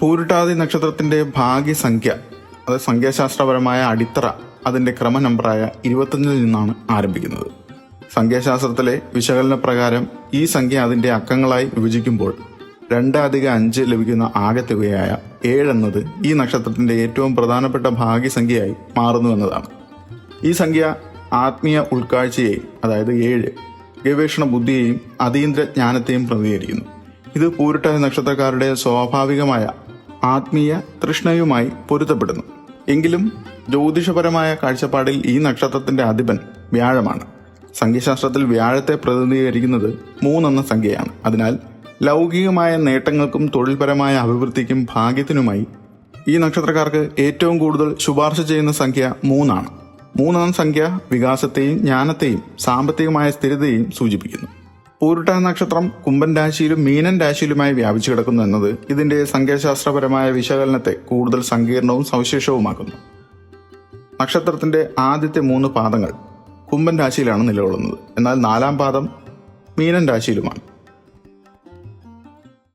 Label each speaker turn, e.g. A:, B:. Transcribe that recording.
A: പൂരുട്ടാതി നക്ഷത്രത്തിന്റെ ഭാഗ്യസംഖ്യ അത് സംഖ്യാശാസ്ത്രപരമായ അടിത്തറ അതിന്റെ ക്രമ നമ്പറായ ഇരുപത്തഞ്ചിൽ നിന്നാണ് ആരംഭിക്കുന്നത്. സംഖ്യാശാസ്ത്രത്തിലെ വിശകലന പ്രകാരം ഈ സംഖ്യ അതിന്റെ അക്കങ്ങളായി വിഭജിക്കുമ്പോൾ രണ്ട് അധികം അഞ്ച് ലഭിക്കുന്ന ആകെ തുകയായ ഏഴെന്നത് ഈ നക്ഷത്രത്തിന്റെ ഏറ്റവും പ്രധാനപ്പെട്ട ഭാഗ്യസംഖ്യയായി മാറുന്നു എന്നതാണ്. ഈ സംഖ്യ ആത്മീയ ഉൾക്കാഴ്ചയെയും അതായത് ഏഴ് ഗവേഷണ ബുദ്ധിയെയും അതീന്ദ്ര ജ്ഞാനത്തെയും പ്രതിനിധീകരിക്കുന്നു. ഇത് പൂരിട്ടാതി നക്ഷത്രക്കാരുടെ സ്വാഭാവികമായ ആത്മീയ തൃഷ്ണയുമായി പൊരുത്തപ്പെടുന്നു. എങ്കിലും ജ്യോതിഷപരമായ കാഴ്ചപ്പാടിൽ ഈ നക്ഷത്രത്തിന്റെ അധിപൻ വ്യാഴമാണ്. സംഖ്യശാസ്ത്രത്തിൽ വ്യാഴത്തെ പ്രതിനിധീകരിക്കുന്നത് മൂന്നെന്ന സംഖ്യയാണ്. അതിനാൽ ലൗകികമായ നേട്ടങ്ങൾക്കും തൊഴിൽപരമായ അഭിവൃദ്ധിക്കും ഭാഗ്യത്തിനുമായി ഈ നക്ഷത്രക്കാർക്ക് ഏറ്റവും കൂടുതൽ ശുപാർശ ചെയ്യുന്ന സംഖ്യ മൂന്നാണ്. മൂന്നാം സംഖ്യ വികാസത്തെയും ജ്ഞാനത്തെയും സാമ്പത്തികമായ സ്ഥിരതയെയും സൂചിപ്പിക്കുന്നു. പൂരുട്ട നക്ഷത്രം കുംഭൻ രാശിയിലും മീനൻ രാശിയിലുമായി വ്യാപിച്ചു കിടക്കുന്നു എന്നത് ഇതിന്റെ സംഖ്യാശാസ്ത്രപരമായ വിശകലനത്തെ കൂടുതൽ സങ്കീർണവും സവിശേഷവുമാക്കുന്നു. നക്ഷത്രത്തിന്റെ ആദ്യത്തെ മൂന്ന് പാദങ്ങൾ കുംഭൻ രാശിയിലാണ് നിലകൊള്ളുന്നത്. എന്നാൽ നാലാം പാദം മീനൻ രാശിയിലുമാണ്.